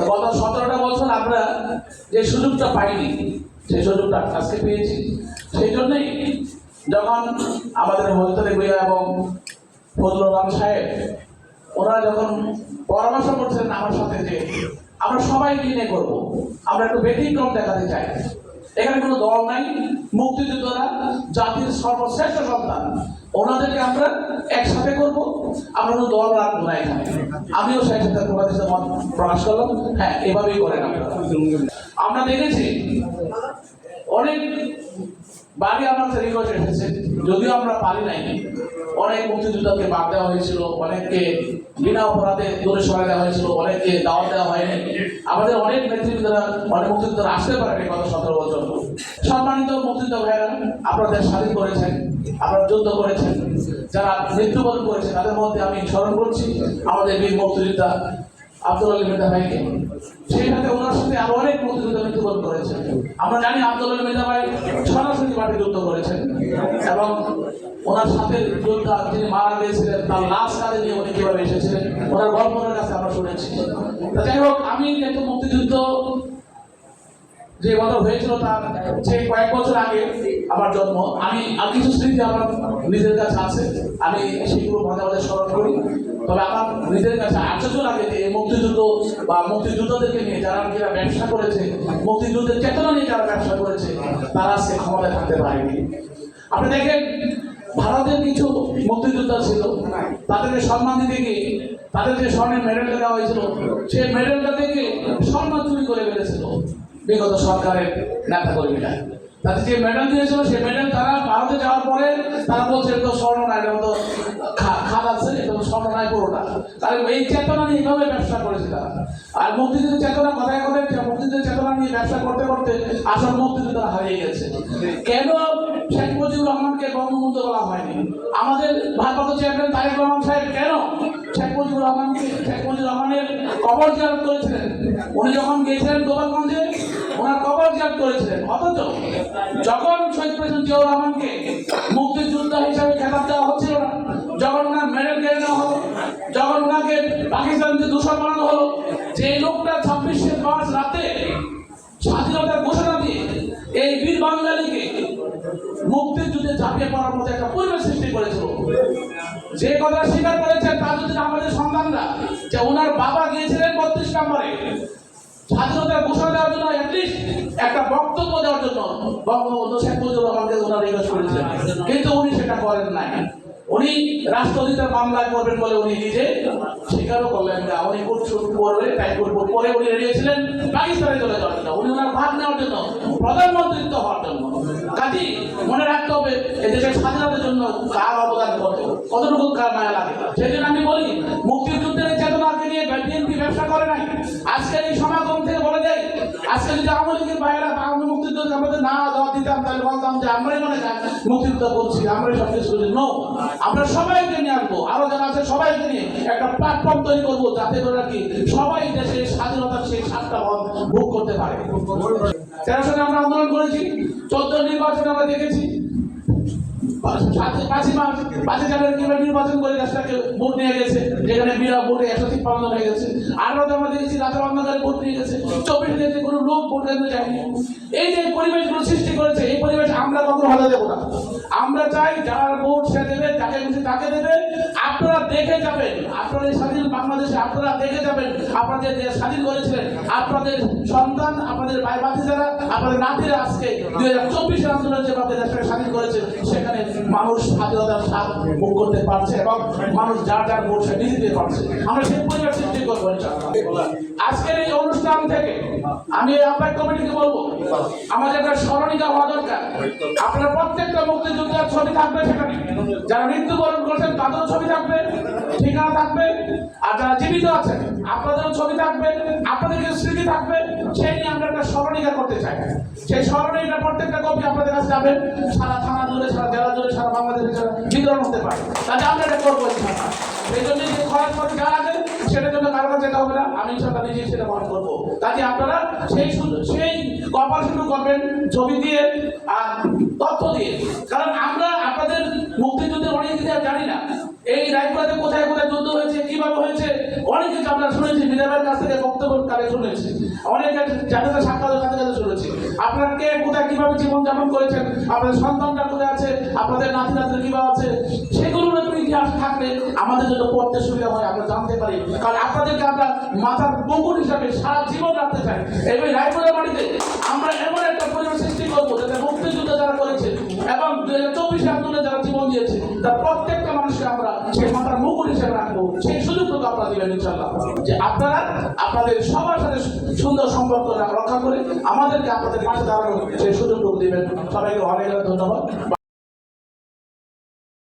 গত সতেরোটা বছর আমরা যে সুযোগটা পাইনি, সেই সুযোগটা আজকে পেয়েছি। সেই জন্যই যখন আমাদের হজরত ভূয়া এবং ফজলুর সাহেব ওরা যখন পরামর্শ করছেন আমার সাথে যে আমরা সবাই কিনে করব, আমরা একটু ব্যতিক্রম দেখাতে চাই। এখানে কোনো দল নাই, মুক্তিযোদ্ধারা, জাতির সর্বশ্রেষ্ঠ সন্তান। ওনাদেরকে আমরা একসাথে করব। আমরা কোনো দল রাখব না এখানে। আমিও সেই সাথে তোমাদের সাথে মত প্রকাশ করলাম। হ্যাঁ এভাবেই করেন আপনারা। আমরা দেখেছি, অনেক বাড়ি আমার রিকোয়েস্ট এসেছে, যদিও আমরা পারি নাই। অনেক মুক্তিযোদ্ধাকে বাদ দেওয়া হয়েছিল, অনেককে বিনা অপরাধে দূরে সরাই দেওয়া হয়েছিল অনেককে দাওয়াত দেওয়া হয়নি। আমাদের অনেক নেতৃবৃন্দরা, অনেক মুক্তিযোদ্ধারা আসতে পারেনি গত সতেরো বছর সম্মানিত মুক্তিযোদ্ধা ভাইয়েরা আপনাদের স্বাধীন করেছেন, আপনারা যুদ্ধ করেছেন, যারা মৃত্যুবরণ করেছেন তাদের মধ্যে আমি স্মরণ করছি, আমাদের বীর মুক্তিযোদ্ধা আব্দুল আলী মেধা ভাইকে সাথে ওনার সাথে আরও অনেক মুক্তিযোদ্ধা মৃত্যুবরণ করেছেন। আমরা জানি আব্দুল আলী মেধা ভাই সরাসরি মাঠে যুদ্ধ করেছেন। এবং ওনার সাথে যোদ্ধা যিনি মারা গিয়েছিলেন, তার লাশ কাঁধে নিয়ে উনি কীভাবে এসেছিলেন, ওনার গল্প কাছে আমরা শুনেছি। যাই হোক, আমি যেহেতু মুক্তিযুদ্ধ যে বছর হয়েছিল তার যে কয়েক বছর আগে আমার জন্ম, আমি আর কিছু স্মৃতি আমার নিজের কাছে আছে। আমি সেগুলো মাঝে মাঝে স্মরণ করি। তবে আমার নিজের কাছে আশ্চর্য লাগে যে মুক্তিযুদ্ধ বা মুক্তিযুদ্ধদেরকে নিয়ে যারা কিনা ব্যবসা করেছে, মুক্তিযুদ্ধের চেতনা নিয়ে যারা ব্যবসা করেছে, তারা আজকে ক্ষমতায় থাকতে পারেনি। আপনি দেখেন, ভারতের কিছু মুক্তিযোদ্ধা ছিল, তাদেরকে সম্মান দিতে গিয়ে তাদের যে স্বর্ণের মেডেলটা দেওয়া হয়েছিল, সেই মেডেলটা থেকে সম্মান চুরি করে ফেলেছিল। বিগত সরকারের নেতা কর্মীরা তাদের যে মেডেল দিয়েছিল, সেই মেডেল তারা ভারতে যাওয়ার পরে তারা বলছে তো স্বর্ণ নাই তো খাদ আছে তো স্বর্ণ নাই পুরোটা। কারণ এই চেতনা নিয়ে এইভাবে ব্যবসা করেছে তারা। আর মুক্তিযুদ্ধের চেতনা কথায় কথায় মুক্তিযুদ্ধের চেতনা নিয়ে ব্যবসা করতে করতে আসল মুক্তিযুদ্ধ হারিয়ে গেছে। কেন শেখ মুজিবুর রহমানকে বঙ্গবন্ধু বলা হয়নি? আমাদের ভারপ্রাপ্ত চেয়ারম্যান তারেক রহমান সাহেব কেন শেখ মুজিবুর রহমানকে, শেখ মুজিবুর রহমানের কবর জিয়ারত করেছিলেন? উনি যখন গিয়েছিলেন গোপালগঞ্জে ওনার কবর জিয়ারত করেছিলেন, অথচ যখন শহীদ প্রেসিডেন্ট জিয়াউর রহমানকে মুক্তিযোদ্ধা হিসাবে খেতাব দেওয়া হচ্ছিল না যখন ওনার মেডেল কেড়ে নেওয়া হলো যখন ওনাকে পাকিস্তানকে দূষণ বানানো হলো যে লোকটা ছাব্বিশে মার্চ রাতে স্বাধীনতার ঘোষণা দিয়ে এই বীর বাঙালিকে মুক্তিযুদ্ধে ঝাঁপিয়ে পড়ার মতো একটা পরিবেশ সৃষ্টি করেছিল। যে কথা স্বীকার করেছেন তা যদি আমাদের সন্তানরা, যে ওনার বাবা গিয়েছিলেন বত্রিশ নম্বরে স্বাধীনতার জন্য হওয়ার জন্য। কাজী মনে রাখতে হবে, এদেশের জন্য কার অবদান কত? কার মায়া লাগে? সেই জন্য আমি বলি, মুক্তিযুদ্ধের চেতনাকে নিয়ে বিএনপি ব্যবসা করে নাই। আজকের আজকে যদি আওয়ামী লীগের বাইরে আমরা মুক্তিযুদ্ধ আমাদের না দেওয়া দিতাম, তাহলে বলতাম যে আমরাই মনে মুক্তিযুদ্ধ করছি আমরাই সব কিছু করি নো আমরা সবাইকে নিয়ে আসব। আরও যারা আছে, সবাইকে নিয়ে একটা প্ল্যাটফর্ম তৈরি করব, যাতে করে কি সবাই দেশের স্বাধীনতার সেই সাতটা ভোগ করতে পারে। তেরো সালে আমরা আন্দোলন করেছি, চোদ্দ নির্বাচন আমরা দেখেছি। নির্বাচন করে ভোট নিয়ে যেখানে ভোটে হয়ে গেছে। আঠারোতে আমরা অন্ধকারে ভোট নিয়ে গেছে। কোনো লোক এই যে পরিবেশগুলো সৃষ্টি করেছে, এই পরিবেশ আমরা দেবো না। আমরা চাই যার ভোট সে দেবে খুশি তাকে দেবে দেখে যাবেন। আপনারা স্বাধীন বাংলাদেশে আপনারা দেখে যাবেন আপনাদের যে স্বাধীন করেছিলেন, আপনাদের সন্তান, আপনাদের ভাই ভাতিজারা আপনাদের নাতিরা আজকে দুই হাজার চব্বিশের আন্দোলন যেভাবে দেশটাকে স্বাধীন করেছে, সেখানে মানুষ স্বাধীনতার স্বাদ ভোগ করতে পারছে এবং মানুষ যার যার ভোট সে নিজে পারছে। আমরা সেই পরিবেশ সৃষ্টি করব আজকের এই অনুষ্ঠান থেকে আমি এই আহ্বায়ক কমিটিকে বলব, আমাদের একটা স্মরণিকা হওয়া দরকার। আপনার প্রত্যেকটা মুক্তিযোদ্ধার ছবি থাকবে সেখানে। যারা মৃত্যুবরণ করছেন, তাদেরও ছবি থাকবে। ঠিকানা থাকবে, আর যারা জীবিত আছেন, আপনাদেরও ছবি থাকবে আপনাদের কিছু স্মৃতি থাকবে, সেই নিয়ে আমরা একটা স্মরণিকা করতে চাই। সেই স্মরণিকা প্রত্যেকটা কপি আপনাদের কাছে যাবে, সারা থানা জুড়ে, সারা জেলা জুড়ে, সারা বাংলাদেশে বিতরণ হতে পারে। তাহলে আমরা এটা করব ইনশাআল্লাহ। সেই জন্য যে খরচ পাতি যা লাগে সেটার জন্য কারও কাছে হবে না, আমি ইনশাআল্লাহ নিজেই সেটা বহন করব। কাজে আপনারা সেই সেই কপারেশন করবেন, ছবি দিয়ে, আর তথ্য দিয়ে। কারণ কোথায় কোথায় যুদ্ধ হয়েছে, কীভাবে হয়েছে? অনেক আমরা শুনেছি বিধাবের কাছ থেকে বক্তব্য কালে শুনেছি। অনেকে যাদের সাক্ষাৎ তাদের কাছে শুনেছি। আপনারা কে, কোথায়, কীভাবে জীবন যাপন করেছেন? আপনাদের সন্তানটা কোথায় আছে? আপনাদের নাতি নাতির কীভাবে আছে? সেগুলোর একটু ইতিহাস থাকলে আমাদের জন্য পড়তে সুবিধা হয়, আমরা জানতে পারি। কারণ আপনাদেরকে আমরা মাথার বকুল হিসাবে সারা জীবন রাখতে চাই। এবং রায়পুরের বাড়িতে আমরা এমন একটা পরিবেশ সৃষ্টি করব যাতে মুক্তিযুদ্ধ যারা করেছে এবং দুই হাজার চব্বিশে আন্দোলনে যারা জীবন দিয়েছে, তার ইনশাল্লাহ যে আপনারা আপনাদের সবার সাথে সুন্দর সম্পর্ক রক্ষা করে আমাদেরকে আপনাদের পাশে দাঁড়ানোর সেই সুযোগ দিবেন। সবাইকে অনেক ধন্যবাদ।